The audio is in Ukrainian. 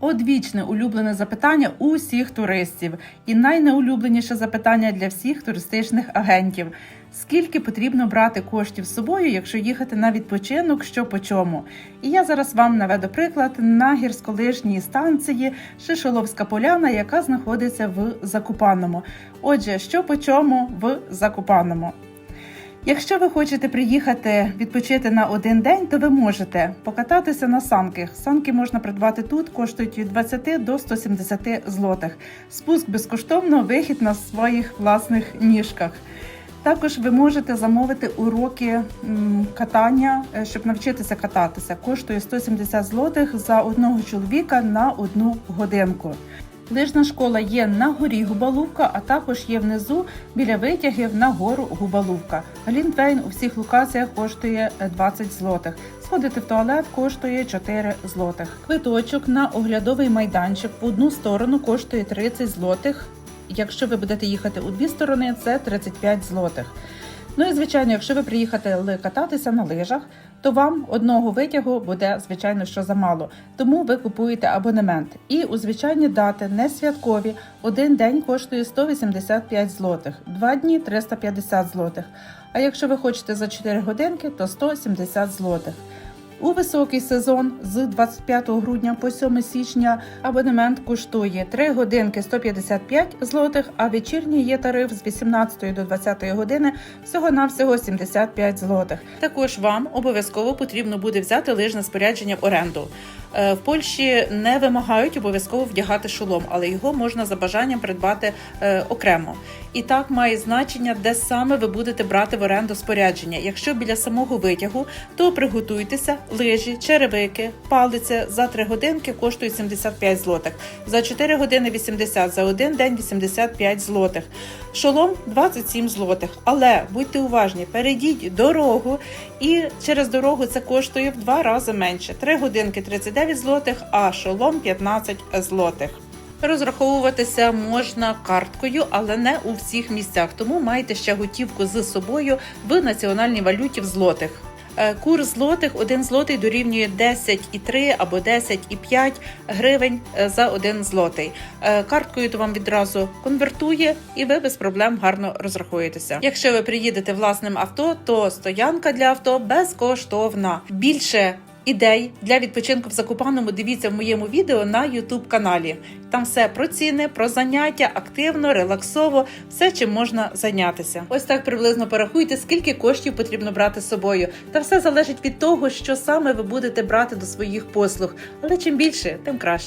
Одвічне улюблене запитання у всіх туристів, і найнеулюбленіше запитання для всіх туристичних агентів: скільки потрібно брати коштів з собою, якщо їхати на відпочинок, що по чому? І я зараз вам наведу приклад на гірськолижній станції Шишоловська поляна, яка знаходиться в Закупаному. Отже, що по чому в Закупаному? Якщо ви хочете приїхати відпочити на один день, то ви можете покататися на санках. Санки можна придбати тут, коштують від 20 до 170 злотих. Спуск безкоштовно, вихід на своїх власних ніжках. Також ви можете замовити уроки катання, е, щоб навчитися кататися. Коштує 170 злотих за одного чоловіка на одну годинку. Лижна школа є на горі Губалувка, а також є внизу біля витягів на гору Губалувка. Глінтвейн у всіх локаціях коштує е, 20 злотих. Сходити в туалет коштує 4 злотих. Квиточок на оглядовий майданчик в одну сторону коштує 30 злотих. Якщо ви будете їхати у дві сторони, це 35 злотих. Ну і звичайно, якщо ви приїхати кататися на лижах, то вам одного витягу буде звичайно що замало. Тому ви купуєте абонемент. І у звичайні дати не святкові. Один день коштує 185 злотих, два дні 350 злотих. А якщо ви хочете за 4 годинки, то 170 злотих. У високий сезон з 25 грудня по 7 січня абонемент коштує 3 годинки 155 злотих, а вечірній є тариф з 18 до 20 години всього навсього 75 злотих. Також вам обов'язково потрібно буде взяти лижне спорядження в оренду. Е, В Польщі не вимагають обов'язково вдягати шолом, але його можна за бажанням придбати е, окремо. І так має значення, де саме ви будете брати в оренду спорядження. Якщо біля самого витягу, то приготуйтеся, лижі, черевики, палиця за 3 годинки коштують 75 злотих, за 4 години 80, за один день 85 злотих. Шолом 27 злотих. Але будьте уважні, перейдіть дорогу, і через дорогу це коштує в два рази менше. 3 годинки 39 злотих, а шолом 15 злотих. Розраховуватися можна карткою, але не у всіх місцях. Тому майте ще готівку з собою в національній валюті в злотих. Е, Курс злотих 1 злотий дорівнює 10,3 або 10,5 гривень е, за 1 злотий. Е, Карткою то вам відразу конвертує, і ви без проблем гарно розрахуєтеся. Якщо ви приїдете власним авто, то стоянка для авто безкоштовна. Більше ідей для відпочинку в Закупаному дивіться в моєму відео на YouTube каналі. Там все про ціни, про заняття, активно, релаксово, все чим можна зайнятися. Ось так приблизно порахуйте, скільки коштів потрібно брати з собою. Та все залежить від того, що саме ви будете брати до своїх послуг. Але чим більше, тим краще.